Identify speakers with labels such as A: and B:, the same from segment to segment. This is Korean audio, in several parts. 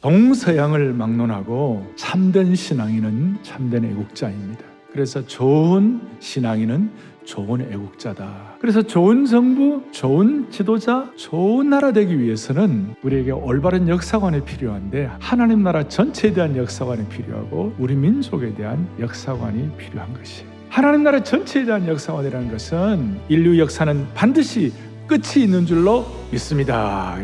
A: 동서양을 막론하고 참된 신앙인은 참된 애국자입니다. 그래서 좋은 신앙인은 좋은 애국자다. 그래서 좋은 정부, 좋은 지도자, 좋은 나라 되기 위해서는 우리에게 올바른 역사관이 필요한데 하나님 나라 전체에 대한 역사관이 필요하고 우리 민족에 대한 역사관이 필요한 것이. 하나님 나라 전체에 대한 역사관이라는 것은 인류 역사는 반드시 끝이 있는 줄로 믿습니다.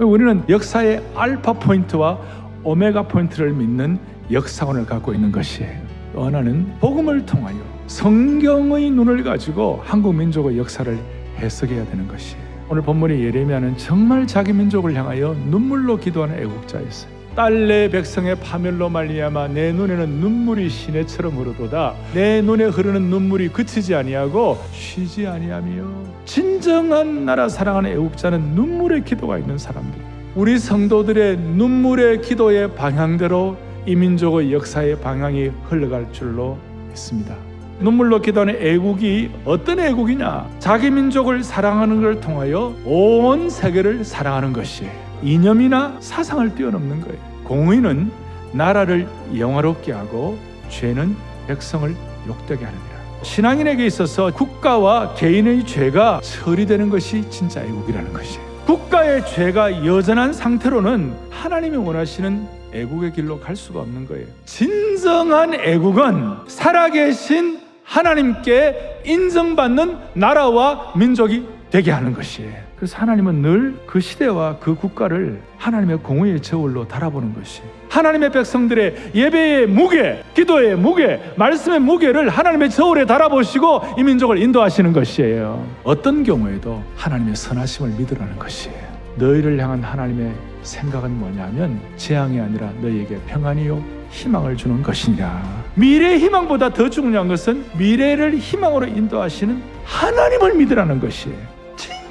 A: 우리는 역사의 알파 포인트와 오메가 포인트를 믿는 역사관을 갖고 있는 것이에요. 또 하나는 복음을 통하여 성경의 눈을 가지고 한국 민족의 역사를 해석해야 되는 것이에요. 오늘 본문의 예레미야는 정말 자기 민족을 향하여 눈물로 기도하는 애국자였어요. 딸내 백성의 파멸로 말미암아 내 눈에는 눈물이 시내처럼 흐르도다. 내 눈에 흐르는 눈물이 그치지 아니하고 쉬지 아니하며 진정한 나라 사랑하는 애국자는 눈물의 기도가 있는 사람들. 우리 성도들의 눈물의 기도의 방향대로 이 민족의 역사의 방향이 흘러갈 줄로 믿습니다. 눈물로 기도하는 애국이 어떤 애국이냐? 자기 민족을 사랑하는 걸 통하여 온 세계를 사랑하는 것이에요. 이념이나 사상을 뛰어넘는 거예요. 공의는 나라를 영화롭게 하고 죄는 백성을 욕되게 하느니라. 신앙인에게 있어서 국가와 개인의 죄가 처리되는 것이 진짜 애국이라는 것이에요. 국가의 죄가 여전한 상태로는 하나님이 원하시는 애국의 길로 갈 수가 없는 거예요. 진정한 애국은 살아계신 하나님께 인정받는 나라와 민족이 되게 하는 것이에요. 그래서 하나님은 늘 그 시대와 그 국가를 하나님의 공의의 저울로 달아보는 것이 하나님의 백성들의 예배의 무게, 기도의 무게, 말씀의 무게를 하나님의 저울에 달아보시고 이 민족을 인도하시는 것이에요. 어떤 경우에도 하나님의 선하심을 믿으라는 것이에요. 너희를 향한 하나님의 생각은 뭐냐면 재앙이 아니라 너희에게 평안이요 희망을 주는 것이냐. 미래의 희망보다 더 중요한 것은 미래를 희망으로 인도하시는 하나님을 믿으라는 것이에요.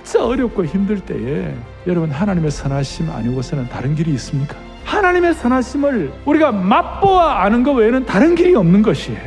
A: 진짜 어렵고 힘들 때에 여러분 하나님의 선하심 아니고서는 다른 길이 있습니까? 하나님의 선하심을 우리가 맛보아 아는 것 외에는 다른 길이 없는 것이에요.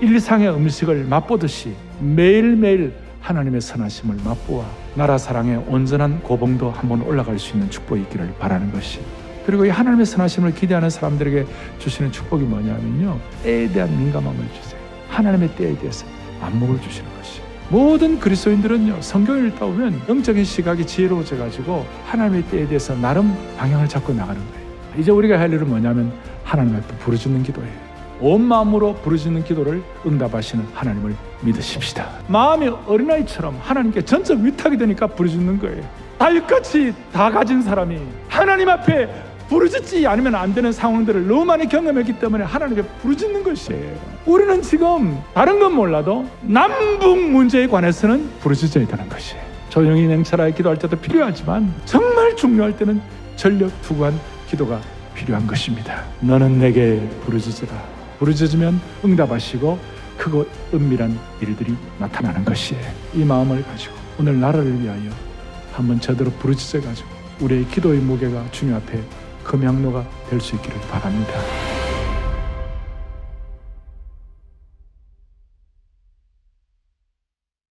A: 일상의 음식을 맛보듯이 매일매일 하나님의 선하심을 맛보아 나라 사랑의 온전한 고봉도 한번 올라갈 수 있는 축복이 있기를 바라는 것이 그리고 이 하나님의 선하심을 기대하는 사람들에게 주시는 축복이 뭐냐면요 때에 대한 민감함을 주세요 하나님의 때에 대해서 안목을 주시는 것이 모든 그리스도인들은요 성경을 읽다 보면 영적인 시각이 지혜로워져 가지고 하나님의 때에 대해서 나름 방향을 잡고 나가는 거예요 이제 우리가 할 일은 뭐냐면 하나님 앞에 부르짖는 기도예요 온 마음으로 부르짖는 기도를 응답하시는 하나님을 믿으십시다. 마음이 어린아이처럼 하나님께 전적 위탁이 되니까 부르짖는 거예요. 다윗같이 다 가진 사람이 하나님 앞에 부르짖지 않으면 안 되는 상황들을 너무 많이 경험했기 때문에 하나님께 부르짖는 것이에요. 우리는 지금 다른 건 몰라도 남북 문제에 관해서는 부르짖어야 되는 것이에요. 조용히 냉철하게 기도할 때도 필요하지만 정말 중요할 때는 전력 투구한 기도가 필요한 것입니다. 너는 내게 부르짖으라. 부르짖으면 응답하시고 크고 은밀한 일들이 나타나는 것이에요. 이 마음을 가지고 오늘 나라를 위하여 한번 제대로 부르짖어 가지고 우리의 기도의 무게가 주님 앞에 금양로가 될 수 있기를 바랍니다.